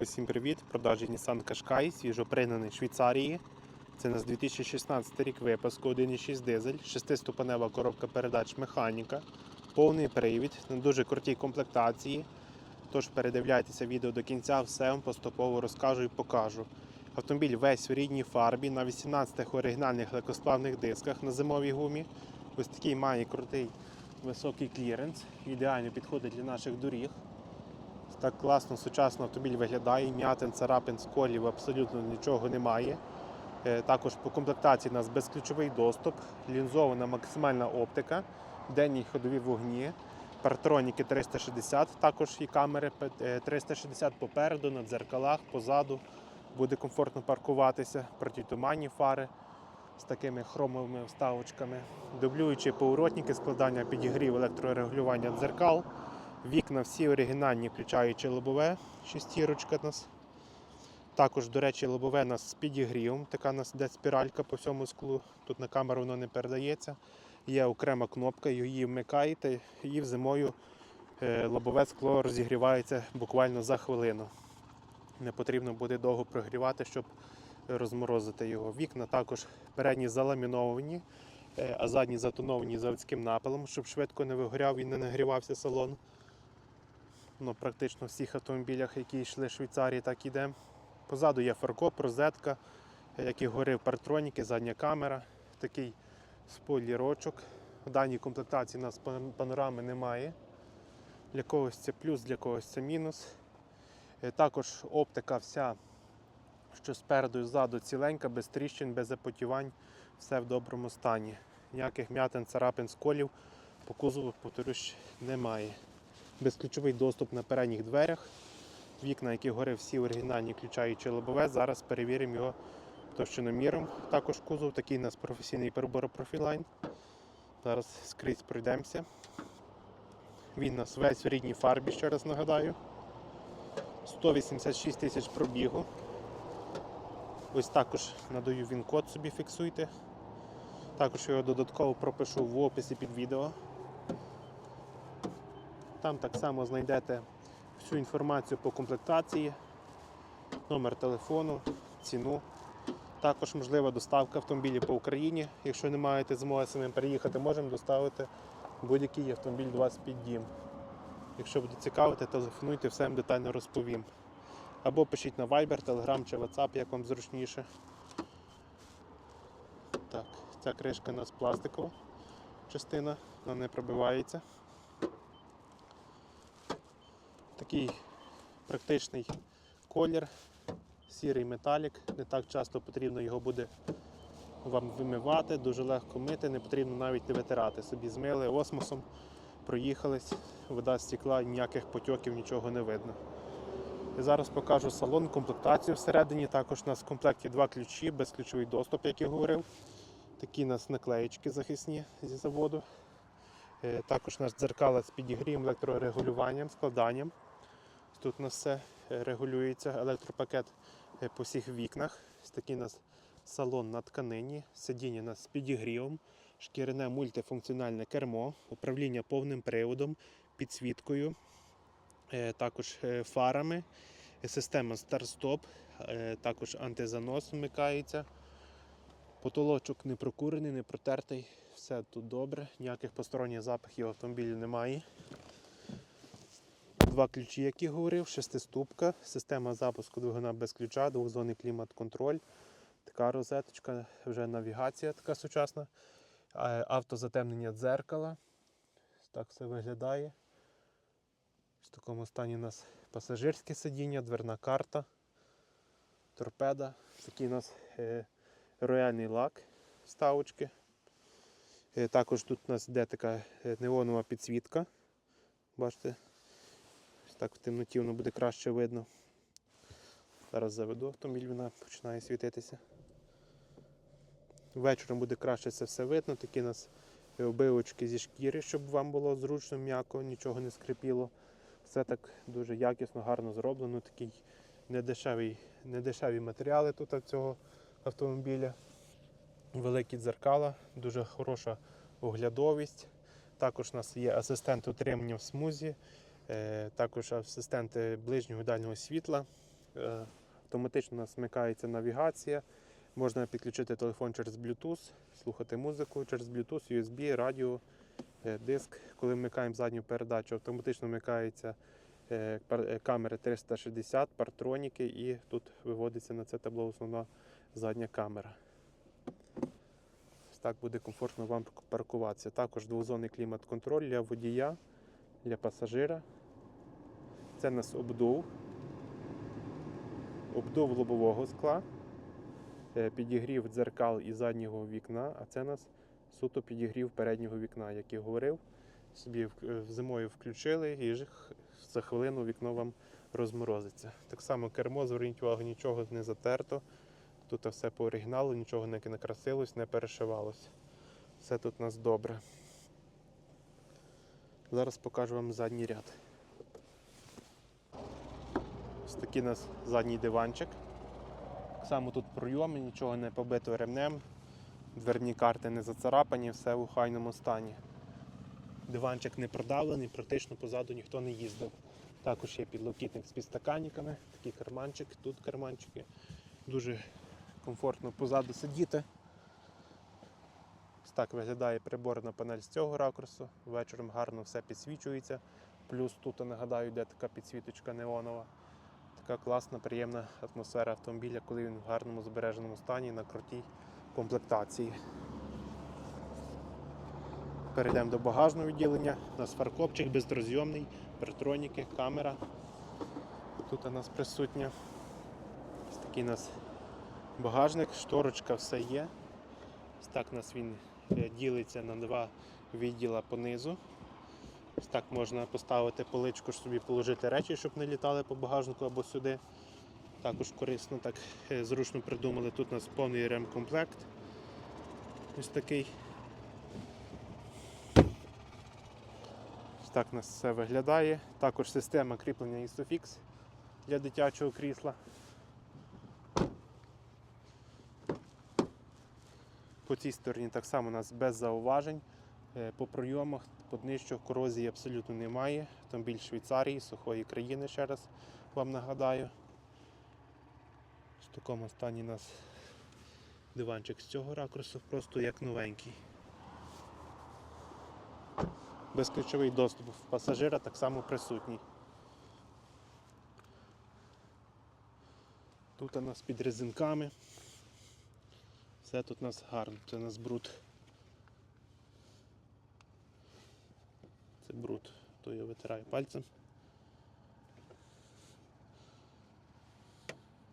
Усім привіт! Продажі Nissan Qashqai, свіжопригнаний Швейцарії. Це у нас 2016 рік випуску, 1,6 дизель, 6-ступенева коробка передач механіка, повний привід на дуже крутій комплектації. Тож передивляйтеся відео до кінця, все вам поступово розкажу і покажу. Автомобіль весь в рідній фарбі на 18 оригінальних легкосплавних дисках на зимовій гумі. Ось такий має крутий високий кліренс, ідеально підходить для наших доріг. Так класно, сучасно автомобіль виглядає, м'ятин, царапин, сколів абсолютно нічого немає. Е, Також по комплектації у нас безключовий доступ, лінзована максимальна оптика, денні ходові вогні, партроніки 360, також і камери е, 360 попереду, на дзеркалах, позаду. Буде комфортно паркуватися, протитуманні фари з такими хромовими вставочками, дублюючі поворотники, складання підігрів електрорегулювання дзеркал. Вікна всі оригінальні, включаючи лобове, шестірочка нас. Також, до речі, лобове у нас з підігрівом. Така у нас йде спіралька по всьому склу. Тут на камеру воно не передається. Є окрема кнопка, її вмикаєте, і зимою е, лобове скло розігрівається буквально за хвилину. Не потрібно буде довго прогрівати, щоб розморозити його. Вікна також передні заламіновані, е, а задні затоновані заводським напилом, щоб швидко не вигоряв і не нагрівався салон. Ну, практично в всіх автомобілях, які йшли з Швейцарії, так іде. Позаду є фаркоп, розетка, який горив партроніки, задня камера, такий спойлерочок. В даній комплектації у нас панорами немає. Для когось це плюс, для когось це мінус. Е, Також оптика вся, що спереду і ззаду ціленька, без тріщин, без запотівань, все в доброму стані. Ніяких м'ятин, царапин, сколів по кузову, повторюсь, немає безключовий доступ на передніх дверях. Вікна, які гори всі оригінальні, включаючи лобове. Зараз перевіримо його товщиноміром. Також кузов, такий у нас професійний переборопрофілайн. Зараз скрізь пройдемося. Він у нас весь в рідній фарбі, ще раз нагадаю. 186 тисяч пробігу. Ось також надаю він код собі фіксуйте. Також його додатково пропишу в описі під відео. Там так само знайдете всю інформацію по комплектації, номер телефону, ціну. Також можлива доставка автомобілів по Україні. Якщо не маєте змоги самим переїхати, можемо доставити будь-який автомобіль до вас під дім. Якщо буде цікавити, телефонуйте, все детально розповім. Або пишіть на Viber, Telegram чи WhatsApp, як вам зручніше. Так, ця кришка у нас пластикова частина, вона не пробивається. Такий практичний колір, сірий металік. Не так часто потрібно його буде вам вимивати, дуже легко мити, не потрібно навіть не витирати. Собі змили осмосом, проїхались, вода стекла, ніяких потьоків, нічого не видно. І зараз покажу салон, комплектацію всередині. Також у нас в комплекті два ключі, безключовий доступ, як я говорив. Такі у нас наклеєчки захисні зі заводу. Е, Також у нас дзеркала з підігрієм, електрорегулюванням, складанням. Тут у нас все е, регулюється, електропакет е, по всіх вікнах. Такий у нас салон на тканині, сидіння у нас з підігрівом, шкіряне мультифункціональне кермо, управління повним приводом, підсвіткою, е, також фарами, система старт-стоп, також антизанос вмикається. Потолочок не прокурений, не протертий, все тут добре, ніяких посторонніх запахів автомобілю немає. Два ключі, як і говорив, шестиступка, система запуску двигуна без ключа, двохзонний клімат-контроль. Така розеточка, вже навігація така сучасна. Автозатемнення дзеркала. Так все виглядає. В такому стані у нас пасажирське сидіння, дверна карта, торпеда. Такий у нас е, рояльний лак вставочки. Е, Також тут у нас йде така е, неонова підсвітка. Бачите, так в темноті воно буде краще видно. Зараз заведу автомобіль, вона починає світитися. Вечором буде краще це все видно. Такі у нас обивочки зі шкіри, щоб вам було зручно, м'яко, нічого не скрипіло. Все так дуже якісно, гарно зроблено. Такий недешевий, недешеві матеріали тут цього автомобіля. Великі дзеркала, дуже хороша оглядовість. Також у нас є асистент утримання в смузі, також асистенти ближнього дальнього світла. Е, Автоматично вмикається навігація. Можна підключити телефон через Bluetooth, слухати музику через Bluetooth, USB, радіо, е, диск. Коли вмикаємо задню передачу, автоматично вмикається е, е, камери 360, партроніки, і тут виводиться на це табло основна задня камера. Так буде комфортно вам паркуватися. Також двозонний клімат-контроль для водія, для пасажира. Це у нас обдув, обдув лобового скла, е, підігрів дзеркал і заднього вікна, а це у нас суто підігрів переднього вікна, як і говорив. Собі е, зимою включили і за хвилину вікно вам розморозиться. Так само кермо, зверніть увагу, нічого не затерто. Тут все по оригіналу, нічого не накрасилось, не перешивалось. Все тут у нас добре. Зараз покажу вам задній ряд. Ось такий у нас задній диванчик. Само тут пройоми, нічого не побито ремнем, дверні карти не зацарапані, все в охайному стані. Диванчик не продавлений, практично позаду ніхто не їздив. Також є підлокітник з підстаканниками, такий карманчик, тут карманчики. Дуже комфортно позаду сидіти. Так виглядає приборна панель з цього ракурсу. Вечором гарно все підсвічується. Плюс тут, нагадаю, йде така підсвіточка неонова. Така класна, приємна атмосфера автомобіля, коли він в гарному збереженому стані на крутій комплектації. Перейдемо до багажного відділення. У нас фаркопчик бездрозйомний, партроніки, камера. Тут у нас присутня. Ось такий у нас багажник, шторочка, все є. Ось так у нас він ділиться на два відділа понизу. Так можна поставити поличку, собі положити речі, щоб не літали по багажнику або сюди. Також корисно, так е, зручно придумали. Тут у нас повний ремкомплект. Ось такий. Ось так у нас все виглядає. Також система кріплення Isofix для дитячого крісла. Цій стороні так само у нас без зауважень. Е, По пройомах, по днищах корозії абсолютно немає. Автомобіль Швейцарії, сухої країни, ще раз вам нагадаю. В такому стані у нас диванчик з цього ракурсу, просто як новенький. Безключовий доступ в пасажира так само присутній. Тут у нас під резинками. Все тут у нас гарно, це у нас бруд. Це бруд, то я витираю пальцем.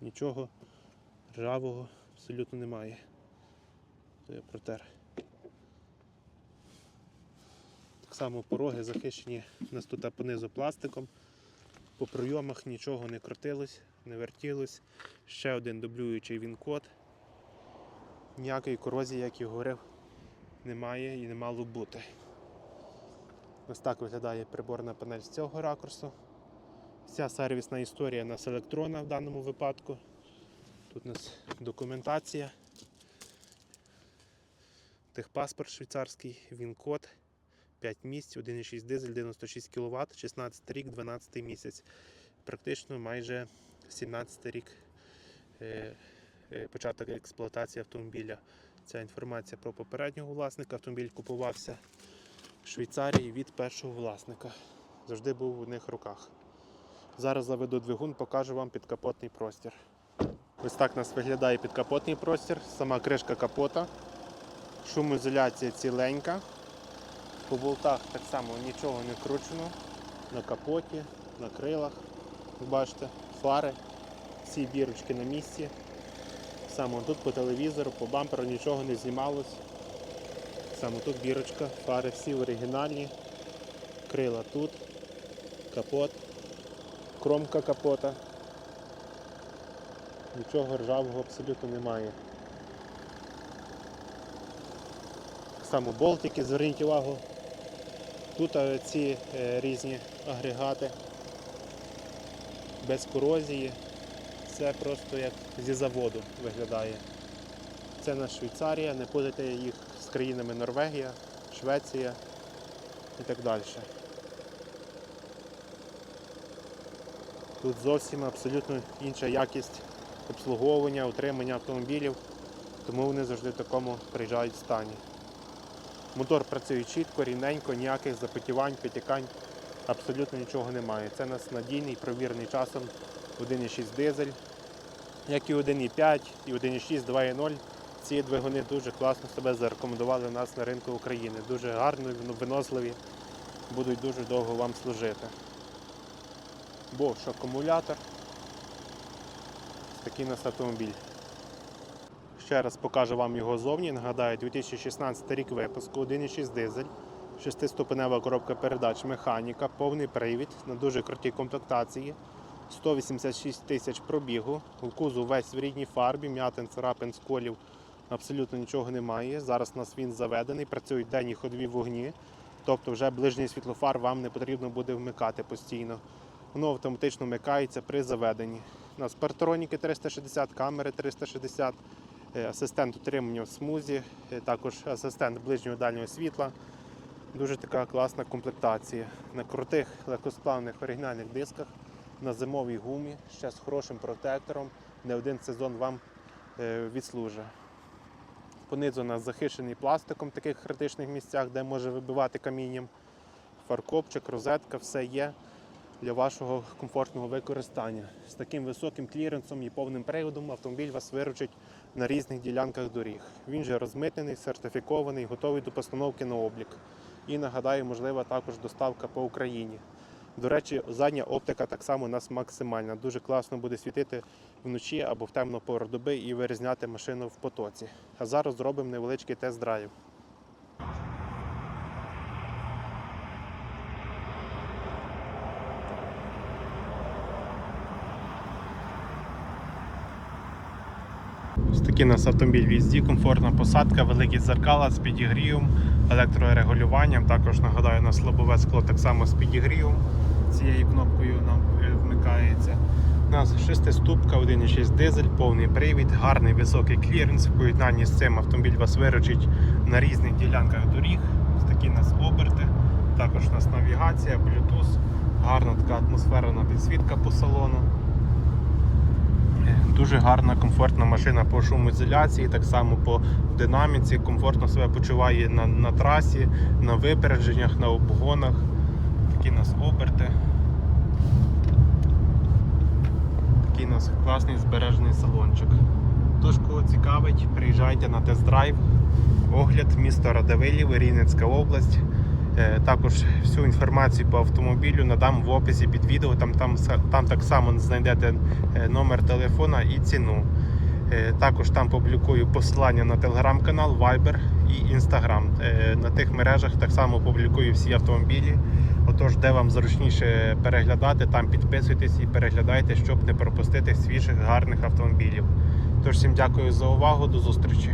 Нічого ржавого абсолютно немає. То я протер. Так само пороги захищені у нас тут понизу пластиком. По пройомах нічого не крутилось, не вертілось. Ще один дублюючий він-код. Ніякої корозії, як і говорив, немає і не мало бути. Ось так виглядає приборна панель з цього ракурсу. Вся сервісна історія у нас електронна в даному випадку. Тут у нас документація. Техпаспорт швейцарський, він-код, 5 місць, 1,6 дизель, 96 кВт, 16 рік, 12 місяць. Практично майже 17 рік е, початок експлуатації автомобіля. Ця інформація про попереднього власника. Автомобіль купувався в Швейцарії від першого власника. Завжди був в руках. Зараз заведу двигун, покажу вам підкапотний простір. Ось так у нас виглядає підкапотний простір, сама кришка капота, шумоізоляція ціленька. По болтах так само нічого не кручено. На капоті, на крилах. Бачите, фари, всі бірочки на місці. Саме тут по телевізору, по бамперу нічого не знімалось. Саме тут бірочка, фари всі оригінальні, крила тут, капот, кромка капота. Нічого ржавого абсолютно немає. Само болтики, зверніть увагу. Тут е, ці е, різні агрегати без корозії. Це просто як зі заводу виглядає. Це на Швейцарія, не путайте їх з країнами Норвегія, Швеція і так далі. Тут зовсім абсолютно інша якість обслуговування, утримання автомобілів, тому вони завжди в такому приїжджають стані. Мотор працює чітко, рівненько, ніяких запотівань, підтікань, абсолютно нічого немає. Це у нас надійний, провірений часом 1,6 дизель, як і 1,5, і 1,6, 2,0. Ці двигуни дуже класно себе зарекомендували у нас на ринку України. Дуже гарні, виносливі, будуть дуже довго вам служити. Bosch акумулятор. Такий у нас автомобіль. Ще раз покажу вам його зовні. Нагадаю, 2016 рік випуску, 1,6 дизель, 6-ступенева коробка передач, механіка, повний привід на дуже крутій комплектації. 186 тисяч пробігу. У кузов весь в рідній фарбі, м'ятин, царапин, сколів. Абсолютно нічого немає. Зараз у нас він заведений, працюють денні ходові вогні. Тобто вже ближній світлофар вам не потрібно буде вмикати постійно. Воно автоматично вмикається при заведенні. У нас партроніки 360, камери 360, е, асистент утримання в смузі, е, також асистент ближнього дальнього світла. Дуже така класна комплектація. На крутих легкосплавних оригінальних дисках, на зимовій гумі, ще з хорошим протектором. Не один сезон вам е, відслужить. Понизу нас захищений пластиком в таких критичних місцях, де може вибивати камінням. Фаркопчик, розетка, все є для вашого комфортного використання. З таким високим кліренсом і повним приводом автомобіль вас виручить на різних ділянках доріг. Він же розмитнений, сертифікований, готовий до постановки на облік. І нагадаю, можлива також доставка по Україні. До речі, задня оптика так само у нас максимальна. Дуже класно буде світити вночі або в темну пору доби і вирізняти машину в потоці. А зараз зробимо невеличкий тест-драйв. Ось такий у нас автомобіль в їзді, комфортна посадка, великі зеркала з підігрівом, електрорегулюванням. Також нагадаю, у нас лобове скло так само з підігрівом. Цією кнопкою нам е, вмикається. У нас шестиступка, 1,6 дизель, повний привід, гарний високий кліренс. В поєднанні з цим автомобіль вас виручить на різних ділянках доріг. Ось такі у нас оберти. Також у нас навігація, Bluetooth, гарна така атмосферна підсвітка по салону. Дуже гарна, комфортна машина по шумоізоляції, так само по динаміці, комфортно себе почуває на, на трасі, на випередженнях, на обгонах. Такі у нас оберти. Такий у нас класний збережений салончик. Тож, кого цікавить, приїжджайте на тест-драйв. Огляд місто Радивилів, Рівненська область. Е, Також всю інформацію по автомобілю надам в описі під відео. Там, там, там так само знайдете е, номер телефона і ціну. Е, Також там публікую посилання на телеграм-канал, Viber і Instagram. На тих мережах так само публікую всі автомобілі. Отож, де вам зручніше переглядати, там підписуйтесь і переглядайте, щоб не пропустити свіжих гарних автомобілів. Тож всім дякую за увагу, до зустрічі.